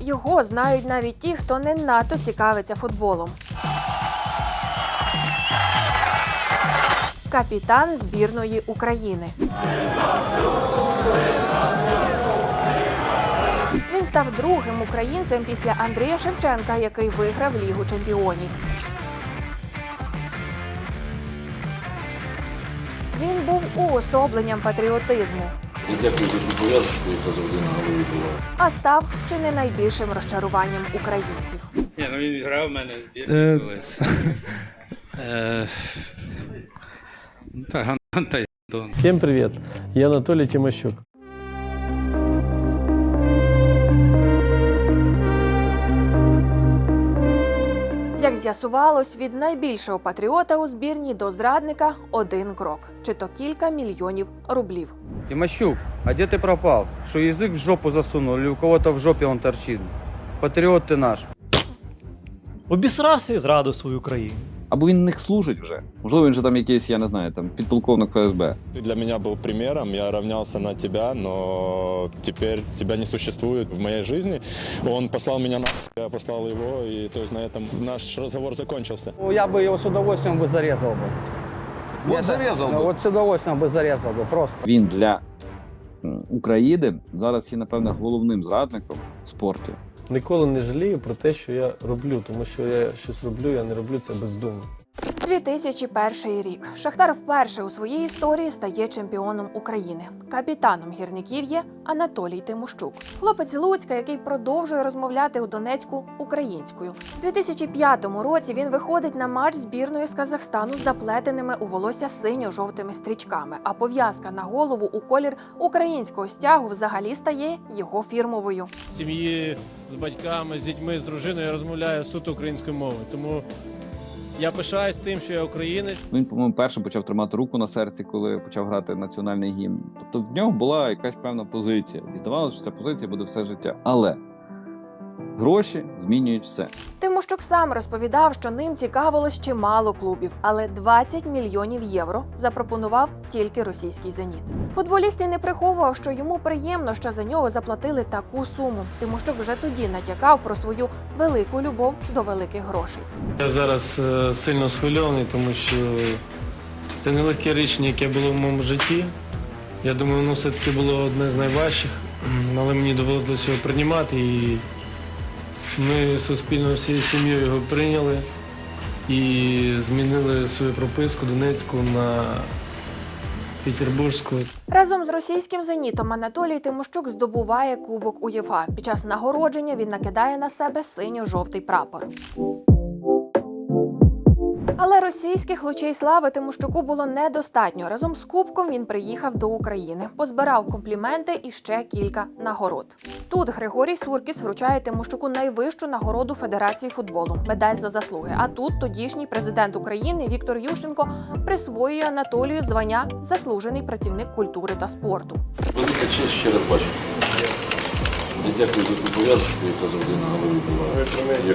Його знають навіть ті, хто не надто цікавиться футболом. Капітан збірної України. Він став другим українцем після Андрія Шевченка, який виграв Лігу чемпіонів. Він був уособленням патріотизму, І дякую за ту пов'язочку, яка завжди на голові була. а став чи не найбільшим розчаруванням українців. Ні, ну він грав в мене Е, збірні колись. Е, Дон. Всем привет, я Анатолій Тимощук. Як з'ясувалось, від найбільшого патріота у збірні до зрадника один крок, чи то кілька мільйонів рублів. Тимощук, а где ты пропал? Что язык в жопу засунул или у кого-то в жопе он торчит? Патриот ты наш. Обісрався і зрадив свою країну. Або він в них служить вже. Можливо, він же там якийсь, я не знаю, там підполковник ФСБ. Ты для меня был примером, я равнялся на тебя, но теперь тебя не существует в моей жизни. Он послал меня на я послал его, и то есть на этом наш разговор закончился. Ну, Я бы его с удовольствием бы зарезал бы. Вот Это- зарезал ну, бы. Вот с удовольствием бы зарезал бы, просто. Він для м, України зараз є, напевно, головним зрадником в спорті. Ніколи не жалію про те, що я роблю, тому що я щось роблю, я не роблю це бездумно. 2001 рік. Шахтар вперше у своїй історії стає чемпіоном України. Капітаном гірників є Анатолій Тимощук. Хлопець Луцька, який продовжує розмовляти у Донецьку українською. У 2005 році він виходить на матч збірної з Казахстану з заплетеними у волосся синьо-жовтими стрічками. А пов'язка на голову у колір українського стягу взагалі стає його фірмовою. сім'ї з батьками, з дітьми, з дружиною я розмовляю суто українською мовою. Тому я пишаюсь тим, що я українець. Він, по-моєму, першим почав тримати руку на серці, коли почав грати національний гімн. Тобто в нього була якась певна позиція. І здавалося, що ця позиція буде все життя. Але гроші змінюють все. Тимощук сам розповідав, що ним цікавилось чимало клубів, але 20 мільйонів євро запропонував тільки російський зеніт. Футболіст і не приховував, що йому приємно, що за нього заплатили таку суму. Тимощук вже тоді натякав про свою велику любов до великих грошей. Я зараз е, сильно схвильований, тому що це нелегке рішення, яке було в моєму житті. Я думаю, воно все-таки було одне з найважчих, але мені довелося його приймати і ми суспільно всією сім'єю його прийняли і змінили свою прописку Донецьку на Петербурзьку. Разом з російським зенітом Анатолій Тимощук здобуває кубок УЄФА. Під час нагородження він накидає на себе синьо-жовтий прапор. Але російських лучей слави Тимощуку було недостатньо. Разом з кубком він приїхав до України, позбирав компліменти і ще кілька нагород. Тут Григорій Суркіс вручає Тимощуку найвищу нагороду Федерації футболу медаль за заслуги. А тут тодішній президент України Віктор Ющенко присвоює Анатолію звання заслужений працівник культури та спорту. Велика честь ще раз бачити. І дякую за ту пов'язочку, яка завжди на голові була. Я,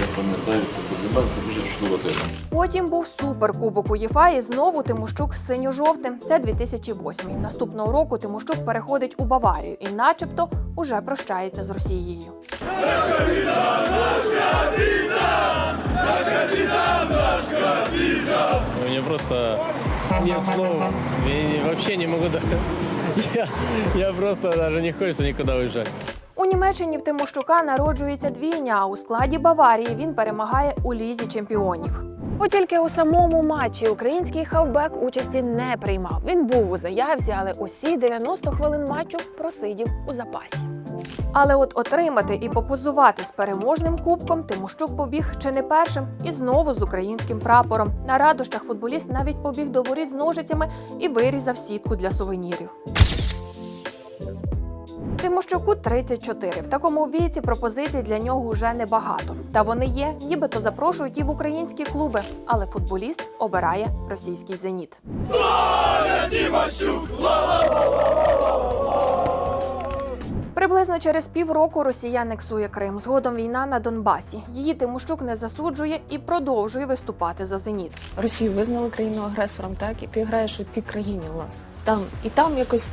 я пам'ятаю, це для мене це дуже чудова тема. Потім був суперкубок УЄФА і знову Тимощук з синьо-жовтим. Це 2008. Наступного року Тимощук переходить у Баварію і, начебто, уже прощається з Росією. У меня просто нет слов. Я вообще не могу. Я, я просто даже не хочется никуда уезжать. У Німеччині в Тимощука народжується двійня. У складі Баварії він перемагає у лізі чемпіонів. От тільки у самому матчі український хавбек участі не приймав. Він був у заявці, але усі 90 хвилин матчу просидів у запасі. Але от отримати і попозувати з переможним кубком Тимощук побіг чи не першим, і знову з українським прапором. На радощах футболіст навіть побіг до воріт з ножицями і вирізав сітку для сувенірів. Тимощуку 34. В такому віці пропозицій для нього вже небагато. Та вони є, нібито запрошують і в українські клуби. Але футболіст обирає російський зеніт. Приблизно через півроку Росія анексує Крим. Згодом війна на Донбасі. Її Тимощук не засуджує і продовжує виступати за зеніт. Росію визнали країну агресором, так і ти граєш у цій країні, власне. Там і там якось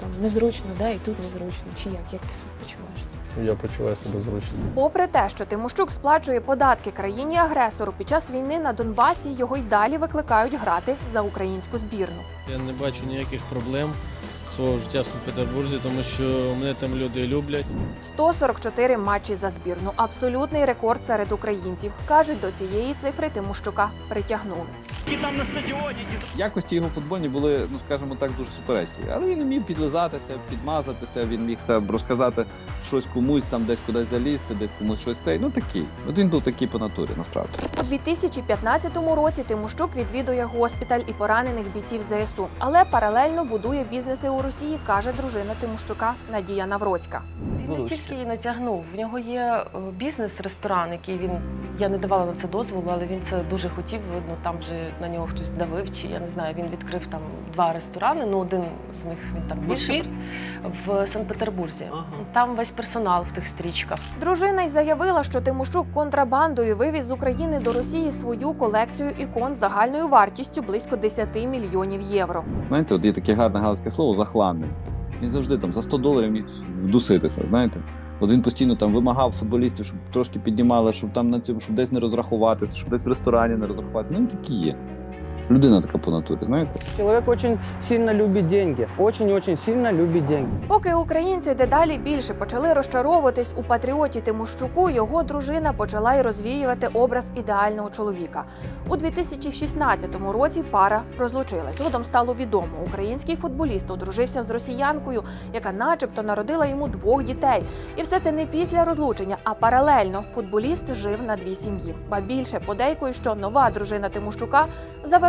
там незручно, да, і тут незручно. Чи як? Як ти себе почуваєш? я почуваю себе зручно. Попри те, що Тимощук сплачує податки країні-агресору, під час війни на Донбасі його й далі викликають грати за українську збірну. Я не бачу ніяких проблем свого життя в Санкт-Петербурзі, тому що мене там люди люблять. 144 матчі за збірну абсолютний рекорд серед українців. кажуть, до цієї цифри Тимощука притягнули. Якості його футбольні були, ну скажімо так, дуже суперечливі. Але він вмів підлизатися, підмазатися, він міг там розказати щось комусь, там десь кудись залізти, десь комусь щось цей. Ну такий. От він був такий по натурі, насправді. У 2015 році Тимощук відвідує госпіталь і поранених бійців ЗСУ, але паралельно будує бізнеси у Росії, каже дружина Тимощука Надія Навроцька. Він не тільки її натягнув. В нього є е, бізнес-ресторан, який він я не давала на це дозволу, але він це дуже хотів. Видно, там вже на нього хтось давив, чи я не знаю. Він відкрив там два ресторани. Ну один з них він там більше в Санкт-Петербурзі. Там весь персонал в тих стрічках. Дружина й заявила, що Тимощук контрабандою вивіз з України до Росії свою колекцію ікон загальною вартістю близько 10 мільйонів євро. Знаєте, от є таке гарне галицьке слово захланний. Він завжди там за 100 доларів міг вдуситися, знаєте. От він постійно там вимагав футболістів, щоб трошки піднімали, щоб там на цьому, щоб десь не розрахуватися, щоб десь в ресторані не розрахуватися. Ну, він такий є. Людина така по натурі, знаєте. Человек очень сильно любит деньги. Очень-очень сильно любит деньги. Поки українці дедалі більше почали розчаровуватись у патріоті Тимощуку, його дружина почала й розвіювати образ ідеального чоловіка. У 2016 році пара розлучилась. Згодом стало відомо, український футболіст одружився з росіянкою, яка, начебто, народила йому двох дітей. І все це не після розлучення, а паралельно футболіст жив на дві сім'ї. Ба більше подейкують, що нова дружина Тимощука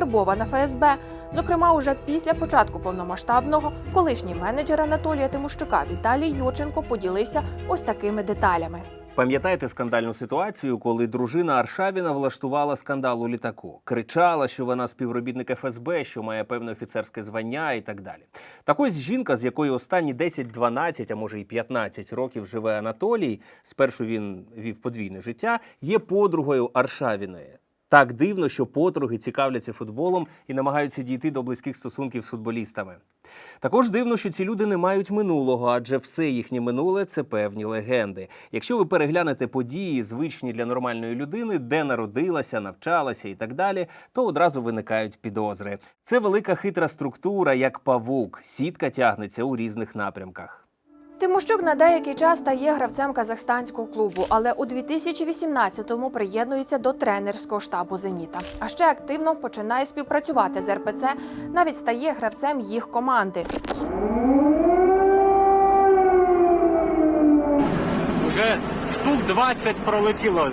завербована ФСБ. Зокрема, уже після початку повномасштабного колишній менеджер Анатолія Тимощука Віталій Юрченко поділився ось такими деталями. Пам'ятаєте скандальну ситуацію, коли дружина Аршавіна влаштувала скандал у літаку, кричала, що вона співробітник ФСБ, що має певне офіцерське звання і так далі. Так ось жінка, з якою останні 10-12, а може й 15 років живе Анатолій. Спершу він вів подвійне життя, є подругою Аршавіної. Так дивно, що подруги цікавляться футболом і намагаються дійти до близьких стосунків з футболістами. Також дивно, що ці люди не мають минулого, адже все їхнє минуле це певні легенди. Якщо ви переглянете події, звичні для нормальної людини, де народилася, навчалася і так далі, то одразу виникають підозри. Це велика хитра структура, як павук. Сітка тягнеться у різних напрямках. Тимощук на деякий час стає гравцем казахстанського клубу, але у 2018-му приєднується до тренерського штабу Зеніта. А ще активно починає співпрацювати з РПЦ, навіть стає гравцем їх команди. Уже штук 20 пролетіло.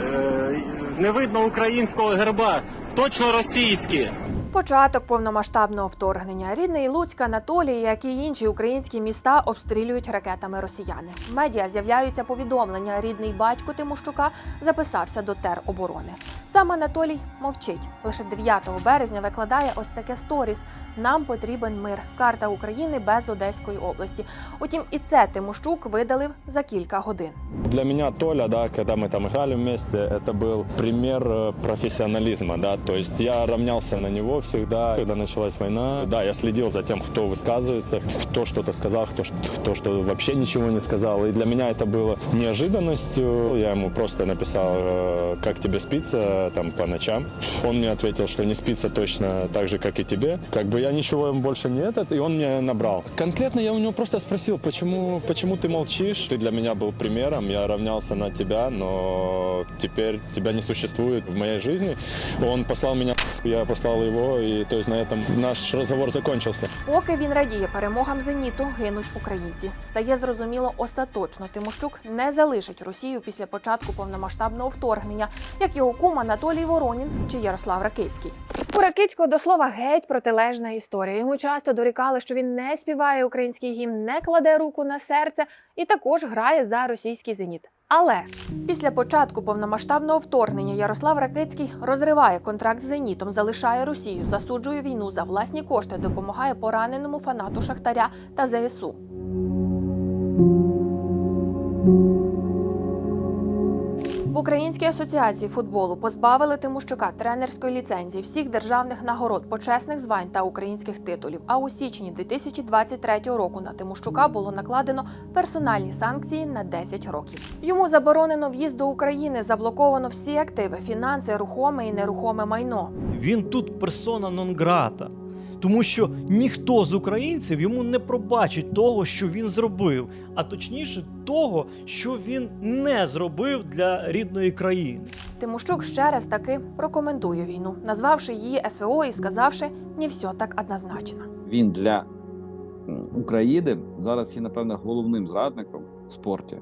Е, Не видно українського герба, точно російські. Початок повномасштабного вторгнення. Рідний Луцьк, Анатолій, як і інші українські міста обстрілюють ракетами росіяни. В медіа з'являються повідомлення. Рідний батько Тимощука записався до тероборони. Сам Анатолій мовчить. Лише 9 березня викладає ось таке сторіс: Нам потрібен мир. Карта України без Одеської області. Утім, і це Тимощук видалив за кілька годин. Для меня Толя, да, когда мы там играли вместе, это был пример э, профессионализма, да, то есть я равнялся на него всегда, когда началась война. Да, я следил за тем, кто высказывается, кто что-то сказал, кто, ш- кто что вообще ничего не сказал. И для меня это было неожиданностью. Я ему просто написал, э, как тебе спится там по ночам. Он мне ответил, что не спится точно так же, как и тебе. Как бы я ничего ему больше не этот, и он мне набрал. Конкретно я у него просто спросил, почему, почему ты молчишь? Ты для меня был примером, я равнялся на тебя, но теперь тебя не существует в моей жизни. Он послал меня, я послал его, и то есть на этом наш разговор закончился. Поки він радіє перемогам зеніту, гинуть українці. Стає зрозуміло остаточно. Тимощук не залишить Росію після початку повномасштабного вторгнення, як його кум Анатолій Воронін чи Ярослав Ракицький. У Ракицького до слова геть протилежна історія. Йому часто дорікали, що він не співає український гімн, не кладе руку на серце і також грає за російський зеніт. Але після початку повномасштабного вторгнення Ярослав Ракицький розриває контракт з зенітом, залишає Росію, засуджує війну за власні кошти, допомагає пораненому фанату Шахтаря та ЗСУ. В Українській асоціації футболу позбавили Тимощука тренерської ліцензії, всіх державних нагород, почесних звань та українських титулів. А у січні 2023 року на Тимощука було накладено персональні санкції на 10 років. Йому заборонено в'їзд до України, заблоковано всі активи, фінанси, рухоме і нерухоме майно. Він тут персона нон-грата. Тому що ніхто з українців йому не пробачить того, що він зробив, а точніше того, що він не зробив для рідної країни. Тимощук ще раз таки прокоментує війну, назвавши її СВО і сказавши, не все так однозначно. Він для України зараз є, напевно, головним зрадником в спорті.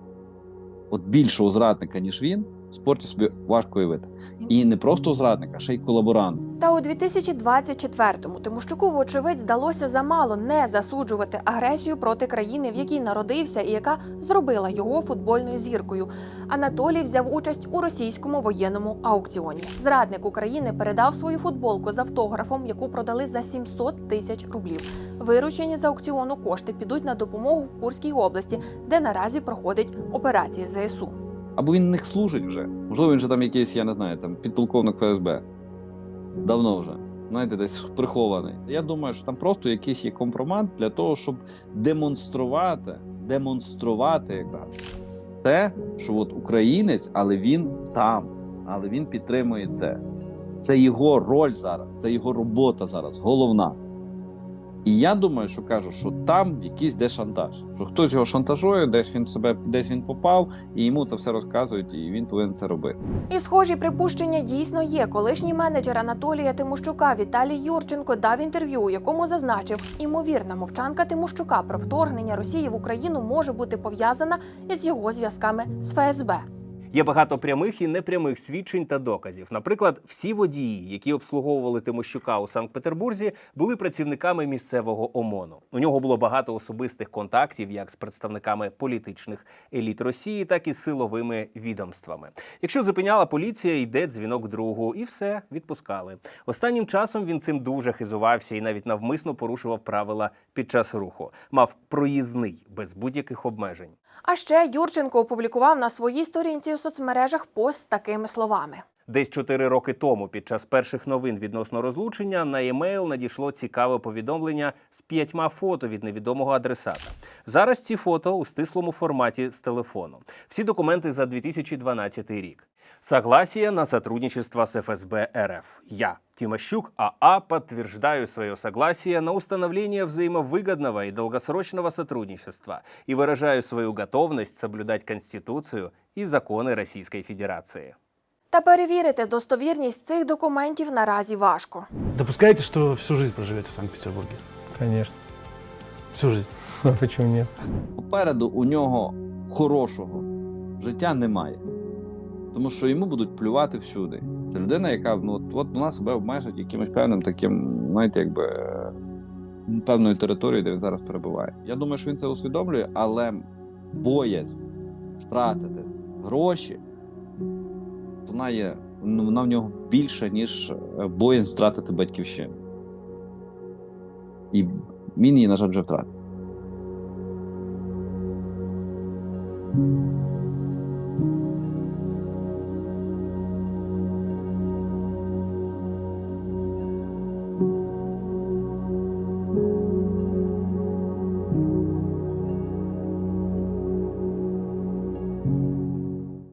От більшого зрадника, ніж він, в спорті собі важко уявити. І не просто зрадника, а ще й колаборант. Та у 2024-му Тимощуку, вочевидь, здалося замало не засуджувати агресію проти країни, в якій народився і яка зробила його футбольною зіркою. Анатолій взяв участь у російському воєнному аукціоні. Зрадник України передав свою футболку з автографом, яку продали за 700 тисяч рублів. Виручені з аукціону кошти підуть на допомогу в Курській області, де наразі проходить операція ЗСУ. Або він них служить вже. Можливо, він же там якийсь, я не знаю, там підполковник ФСБ. Давно вже. Знаєте, десь прихований. Я думаю, що там просто якийсь є компромат для того, щоб демонструвати, демонструвати якраз те, що от українець, але він там, але він підтримує це. Це його роль зараз, це його робота зараз, головна. І я думаю, що кажу, що там якийсь де шантаж. Що хтось його шантажує, десь він себе десь він попав, і йому це все розказують, і він повинен це робити. І схожі припущення дійсно є. Колишній менеджер Анатолія Тимощука Віталій Юрченко дав інтерв'ю, у якому зазначив, імовірна мовчанка Тимощука про вторгнення Росії в Україну може бути пов'язана із його зв'язками з ФСБ. Є багато прямих і непрямих свідчень та доказів. Наприклад, всі водії, які обслуговували Тимощука у Санкт-Петербурзі, були працівниками місцевого ОМОНу. У нього було багато особистих контактів як з представниками політичних еліт Росії, так і з силовими відомствами. Якщо зупиняла поліція, йде дзвінок другу, і все відпускали. Останнім часом він цим дуже хизувався і навіть навмисно порушував правила під час руху. Мав проїзний без будь-яких обмежень. А ще Юрченко опублікував на своїй сторінці у соцмережах пост такими словами. Десь чотири роки тому, під час перших новин відносно розлучення, на емейл надійшло цікаве повідомлення з п'ятьма фото від невідомого адресата. Зараз ці фото у стислому форматі з телефону. Всі документи за 2012 рік. Согласие на сотрудничество с ФСБ РФ. Я, Тимощук АА, подтверждаю свое согласие на установление взаимовыгодного и долгосрочного сотрудничества и выражаю свою готовность соблюдать Конституцию и законы Российской Федерации. Та перевірити достовірність цих документів наразі важко. Допускаете, что всю жизнь проживете в Санкт-Петербурге? Конечно. Всю жизнь. А почему нет? Попереду у нього хорошого життя немає. Тому що йому будуть плювати всюди. Це людина, яка ну, от, от вона себе обмежить якимось певним таким, знаєте, якби певною територією, де він зараз перебуває. Я думаю, що він це усвідомлює, але боязнь втратити гроші, вона є ну, вона в нього більша, ніж боїн втратити батьківщину. І він її, на жаль, вже втратив.